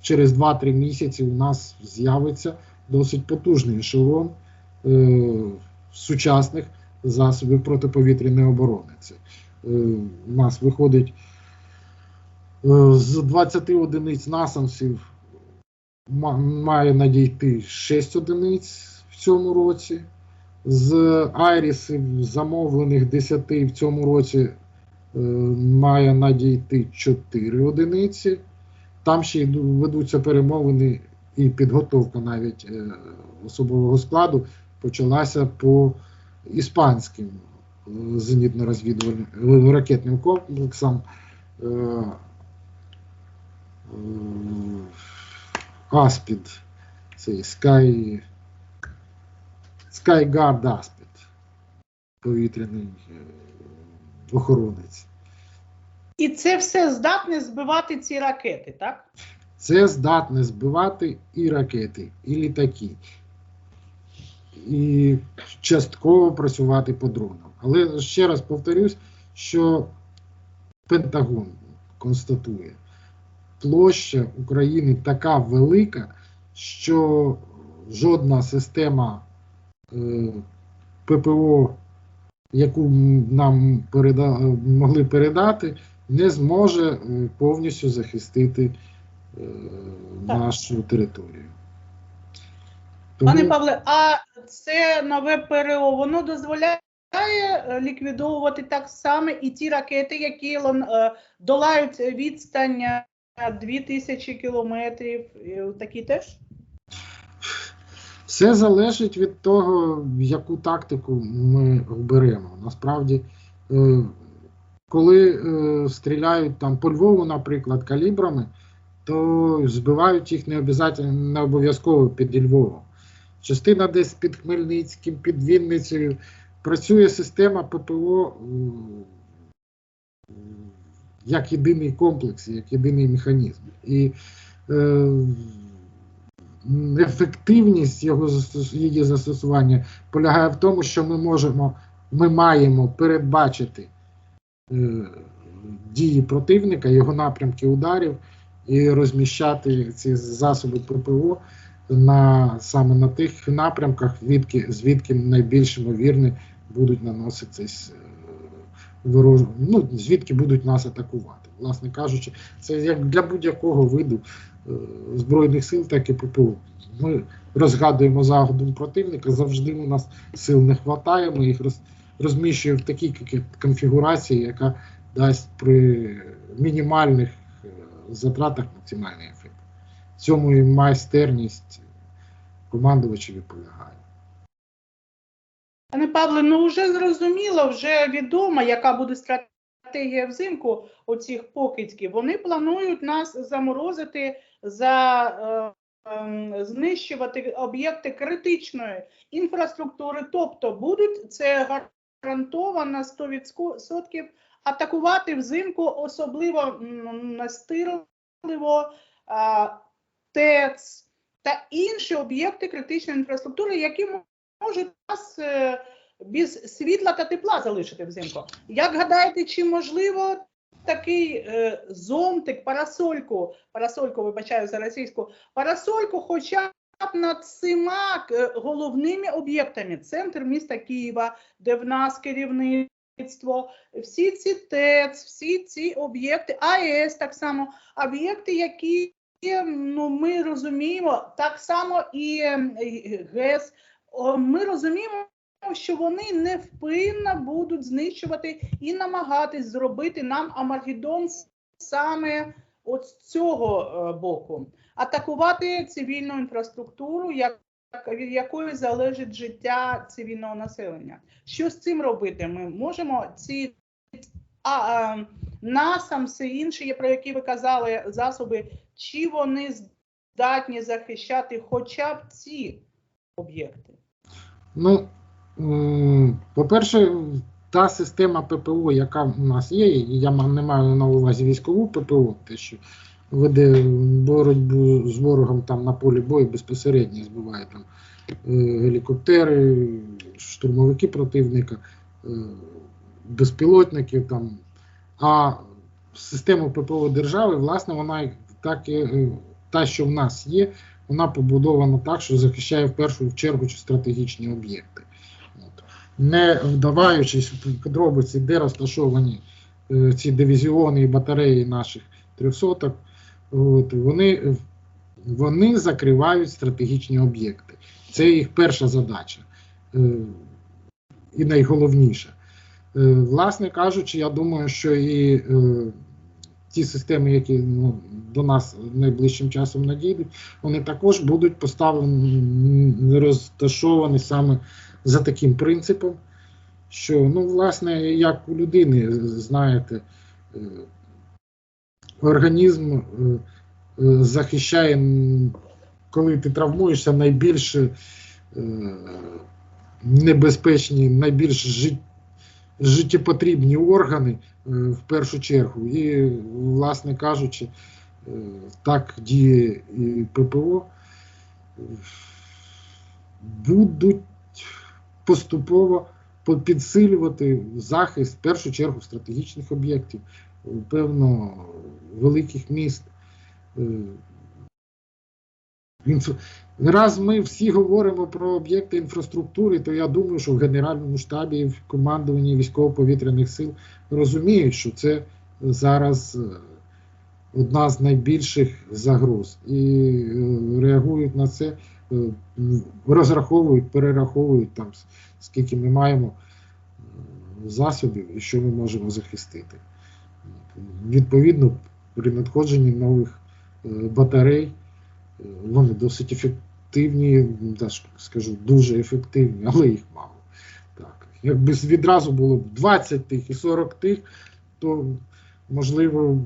через 2-3 місяці у нас з'явиться досить потужний ешелон е, сучасних засобів протиповітряної оборони. Це е, у нас виходить е, з 20 одиниць насамсів має надійти 6 одиниць в цьому році. З айрісів замовлених 10 в цьому році е, має надійти 4 одиниці. Там ще ведуться перемовини і підготовка навіть е, особового складу почалася по іспанським е, зенітно-розвідувальним ракетним комплексам. Е, Аспід, цей Sky, Skyguard Аспід, повітряний охоронець. І це все здатне збивати ці ракети, так? Це здатне збивати і ракети, і літаки, і частково працювати по дронам. Але ще раз повторюсь, що Пентагон констатує, площа України така велика, що жодна система е, ППО, яку нам переда, могли передати, не зможе повністю захистити е, нашу територію. Пане Павле, а це нове ПРО, воно дозволяє е, ліквідовувати так само і ті ракети, які е, долають відстань е, 2000 кілометрів, е, такі теж? Все залежить від того, яку тактику ми оберемо. Насправді, коли е, стріляють там по Львову, наприклад, калібрами, то збивають їх не обов'язково, під Львовом. Частина десь під Хмельницьким, під Вінницею. Працює система ППО як єдиний комплекс, як єдиний механізм. І е, ефективність його її застосування полягає в тому, що ми можемо, ми маємо передбачити дії противника, його напрямки ударів і розміщати ці засоби ППО на саме на тих напрямках, звідки, звідки найбільш ймовірно будуть наноситись е, ворож... ну, звідки будуть нас атакувати. Власне кажучи, це як для будь-якого виду е, збройних сил, так і ППО. Ми розгадуємо загоду противника, завжди у нас сил не вистачає, ми їх роз... розміщуємо в такій кі- конфігурації, яка дасть при мінімальних е, затратах максимальний ефект. В цьому і майстерність командувачів полягає. Пане Павле, ну вже зрозуміло, вже відомо, яка буде стратегія взимку оцих покидьків. Вони планують нас заморозити, за, е, ем, знищувати об'єкти критичної інфраструктури. Тобто будуть це гарантовано 100% атакувати взимку, особливо настирливо ТЕЦ та інші об'єкти критичної інфраструктури, які можуть нас е, без світла та тепла залишити взимку. Як гадаєте, чи можливо такий е, зонтик, парасольку, парасольку, вибачаю за російську, парасольку, хоча над цими е, головними об'єктами, центр міста Києва, де в нас керівництво, всі ці ТЕЦ, всі ці об'єкти, АЕС так само, об'єкти, які ну, ми розуміємо, так само і ем, ГЕС, ми розуміємо, що вони невпинно будуть знищувати і намагатись зробити нам Амаргідон саме от з цього е, боку, атакувати цивільну інфраструктуру, як від якої залежить життя цивільного населення. Що з цим робити? Ми можемо ці а, а, насам, все інше, про які ви казали, засоби, чи вони здатні захищати хоча б ці об'єкти? Ну, по-перше, та система ППО, яка у нас є, я не маю на увазі військову ППО, те, що веде боротьбу з ворогом там на полі бою безпосередньо збиває там е, гелікоптери, штурмовики противника, е, безпілотники там. А система ППО держави, власне, вона так і е, та, що в нас є, вона побудована так, що захищає в першу чергу стратегічні об'єкти. Не вдаваючись в подробиці, де розташовані е, ці дивізіони і батареї наших трьохсоток, от, вони, вони закривають стратегічні об'єкти. Це їх перша задача. Е, і найголовніше. Е, Власне кажучи, я думаю, що і е, ті системи, які ну, до нас найближчим часом надійдуть, вони також будуть поставлені, розташовані саме за таким принципом, що, ну, власне, як у людини, знаєте, організм е, е, захищає, коли ти травмуєшся, найбільш е, небезпечні, найбільш життєпотрібні органи в першу чергу. І, власне кажучи, так діє і ППО. Будуть поступово підсилювати захист, в першу чергу, стратегічних об'єктів, певно, великих міст. Е, Раз ми всі говоримо про об'єкти інфраструктури, то я думаю, що в Генеральному штабі і в командуванні військово-повітряних сил розуміють, що це зараз е, одна з найбільших загроз. І е, реагують на це, розраховують, перераховують там, скільки ми маємо засобів і що ми можемо захистити. Відповідно, при надходженні нових е, батарей. Е, Вони досить ефективні, скажу, дуже ефективні, але їх мало. Так. Якби відразу було б 20 тих і 40 тих, то можливо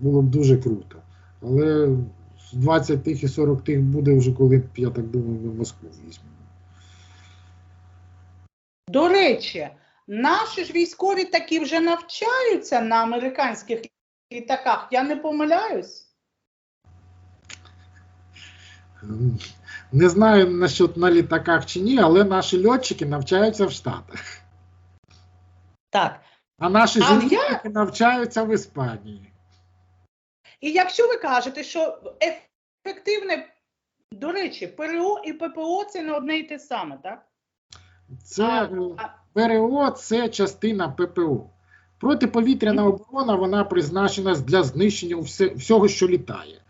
було б дуже круто. Але з 20 тих і 40 тих буде вже коли, я так думаю, ми Москву візьмемо. До речі, наші ж військові такі вже навчаються на американських літаках. Я не помиляюсь. Не знаю насчет на літаках чи ні, але наші льотчики навчаються в Штатах. Так. А наші А я- навчаються в Іспанії. І якщо ви кажете, що ефективне, до речі, ПРО і ППО це не одне і те саме, так? Це а- ПРО це частина ППО. Протиповітряна оборона вона призначена для знищення всього, що літає.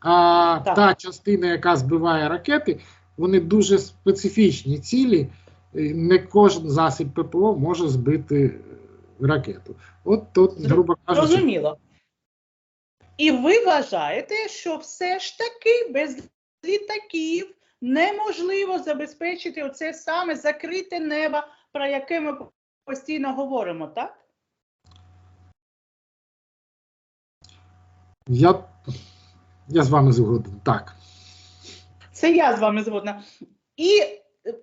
А Так. та частина, яка збиває ракети, вони дуже специфічні цілі. Не кожен засіб ППО може збити е, ракету. От тут, грубо кажучи, Зрозуміло. І ви вважаєте, що все ж таки без літаків неможливо забезпечити оце саме закрите небо, про яке ми постійно говоримо, так? я, я з вами згоден. Так. Це я з вами згодна. І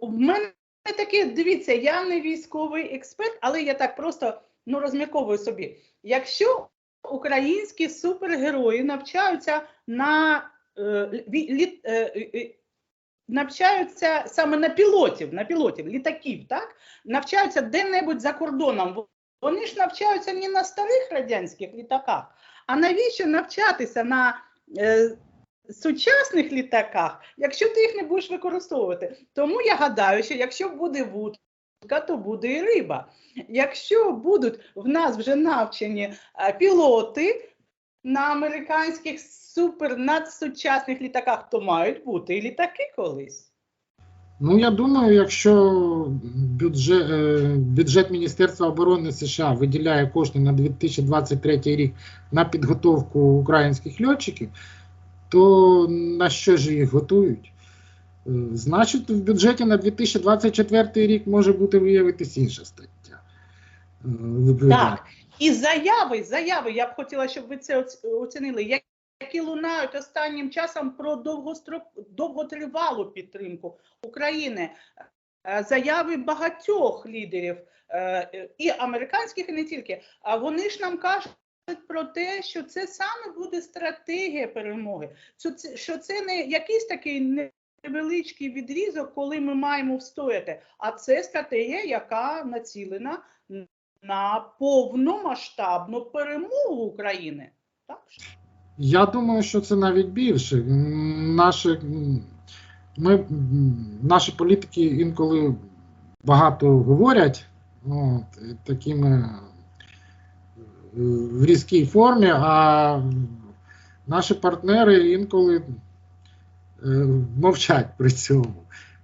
в мене таке, дивіться, я не військовий експерт, але я так просто ну, розмірковую собі. Якщо українські супергерої навчаються на е, лі- лі- е, е, навчаються саме на пілотів, на пілотів, літаків, так? Навчаються де-небудь за кордоном. Вони ж навчаються не на старих радянських літаках, а навіщо навчатися на е, сучасних літаках, якщо ти їх не будеш використовувати. Тому я гадаю, що якщо буде вудка, то буде і риба. Якщо будуть в нас вже навчені е, пілоти на американських супер надсучасних літаках, то мають бути і літаки колись. Ну, я думаю, якщо бюджет, е, бюджет Міністерства оборони США виділяє кошти на 2023 рік на підготовку українських льотчиків, то на що ж їх готують? Е, Значить, в бюджеті на 2024 рік може бути виявитись інша стаття. Е. Так. І заяви, заяви, я б хотіла, щоб ви це оц- оцінили, які лунають останнім часом про довготривалу підтримку України. Е, Заяви багатьох лідерів, е, і американських, і не тільки. А вони ж нам кажуть про те, що це саме буде стратегія перемоги. Що це не якийсь такий невеличкий відрізок, коли ми маємо встояти, а це стратегія, яка націлена на повномасштабну перемогу України. Так? Я думаю, що це навіть більше. Наші, ми, наші політики інколи багато говорять от, такими е, в різкій формі, а наші партнери інколи е, мовчать при цьому.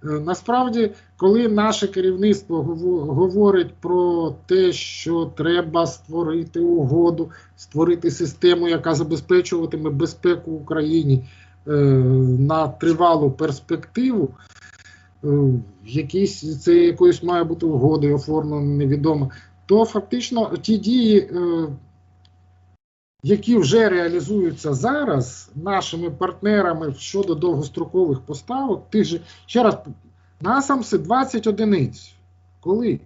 Е, Насправді, коли наше керівництво гово- говорить про те, що треба створити угоду, створити систему, яка забезпечуватиме безпеку Україні е, на тривалу перспективу, е, якісь, це якоюсь має бути угодою оформлено, невідомо, то фактично ті дії, які вже реалізуються зараз нашими партнерами щодо довгострокових поставок, тих же, ще раз, насамси 20 одиниць. Коли?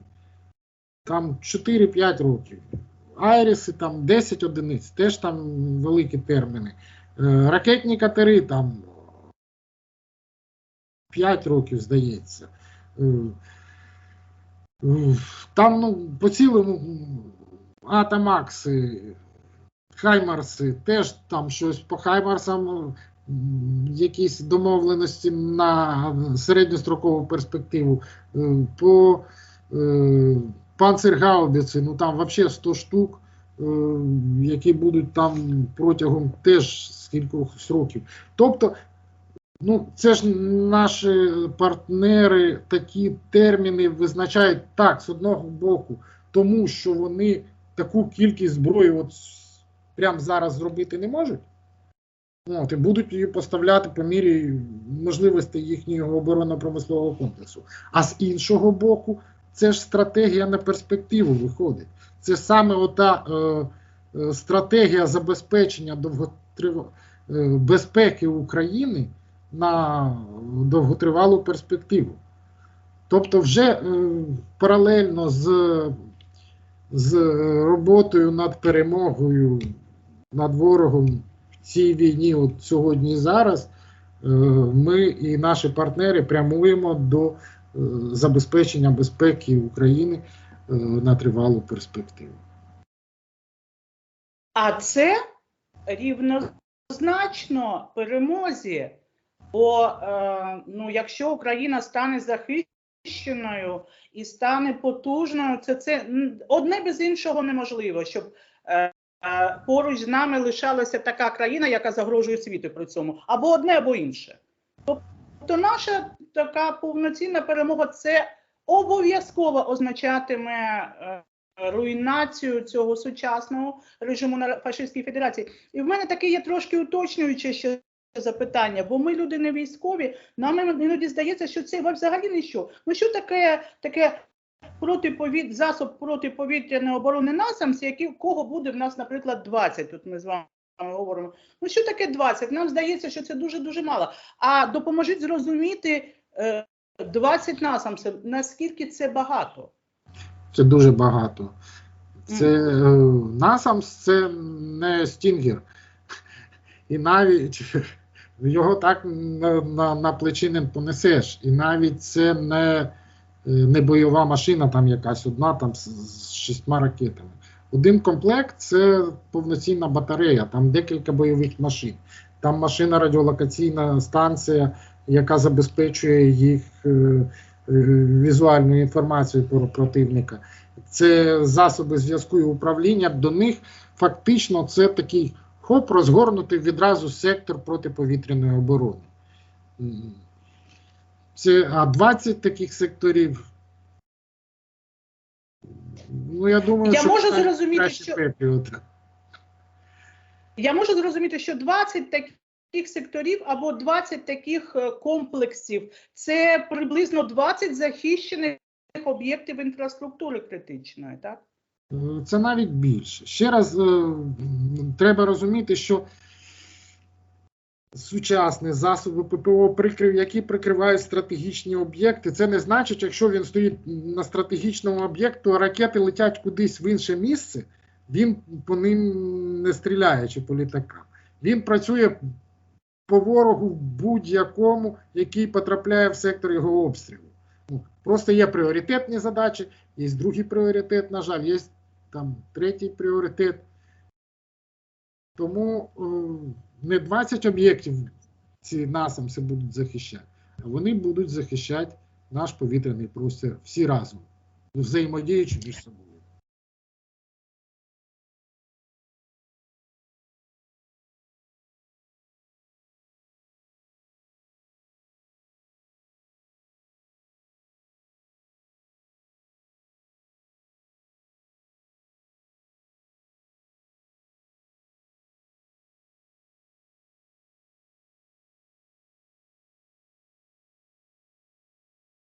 Там 4-5 років. Айріси там 10 одиниць, теж там великі терміни. Е, Ракетні катери там 5 років, здається. Е, е, Там ну, по цілому Атомакси, Хаймарси, теж там щось по Хаймарсам, якісь домовленості на середньострокову перспективу. Е, По е, Панцергаубіці, ну там взагалі 100 штук, е, які будуть там протягом теж скількох років. Тобто, ну це ж наші партнери такі терміни визначають так, з одного боку, тому що вони таку кількість зброї от прямо зараз зробити не можуть. От, і будуть її поставляти по мірі можливостей їхнього оборонно-промислового комплексу. А з іншого боку, це ж стратегія на перспективу виходить. Це саме ота е, е, стратегія забезпечення довготрив... е, безпеки України на довготривалу перспективу. Тобто, вже е, паралельно з, з роботою над перемогою над ворогом в цій війні, от сьогодні і зараз, е, ми і наші партнери прямуємо до е, забезпечення безпеки України е, на тривалу перспективу. А це рівнозначно перемозі. Бо е, ну, якщо Україна стане захищеною і стане потужною, це, це одне без іншого неможливо, щоб е, поруч з нами лишалася така країна, яка загрожує світу при цьому, або одне, або інше. Тобто наша така повноцінна перемога це обов'язково означатиме е, руйнацію цього сучасного режиму на фашистській федерації. І в мене таке є трошки уточнююче ще запитання, бо ми люди не військові. Нам іноді здається, що це взагалі не що. Ну що таке таке протиповіт, засоб протиповітряної оборони насамс, в кого буде в нас, наприклад, 20, Тут ми з вами говоримо. Ну що таке 20? Нам здається, що це дуже дуже мало. А допоможіть зрозуміти е, 20 насамсів, наскільки це багато. Це дуже багато. Це е, насамс це не стінгер. І навіть його так на, на, на плечі не понесеш. І навіть це не, е, не бойова машина, там якась одна там з, з шістьма ракетами. Один комплект це повноцінна батарея, там декілька бойових машин. Там машина радіолокаційна станція, яка забезпечує їх е, е, візуальною інформацією про противника. Це засоби зв'язку і управління. До них фактично це такий хоп, розгорнутий відразу сектор протиповітряної оборони. Це, а 20 таких секторів. Ну, я думаю, Я що можу це зрозуміти, краще що- Петріот. Я можу зрозуміти, що 20 таких секторів або 20 таких е, комплексів це приблизно 20 захищених об'єктів інфраструктури критичної, так? Е, Це навіть більше. Ще раз е, треба розуміти, що сучасні засоби ППО, прикрив, які прикривають стратегічні об'єкти, це не значить, якщо він стоїть на стратегічному об'єкту, а ракети летять кудись в інше місце, він по ним не стріляє чи по літакам. Він працює по ворогу будь-якому, який потрапляє в сектор його обстрілу. Ну, Просто є пріоритетні задачі, є другий пріоритет, на жаль, є там третій пріоритет. Тому е, не 20 об'єктів ці насамси будуть захищати, а вони будуть захищати наш повітряний простір всі разом, взаємодіючи між собою.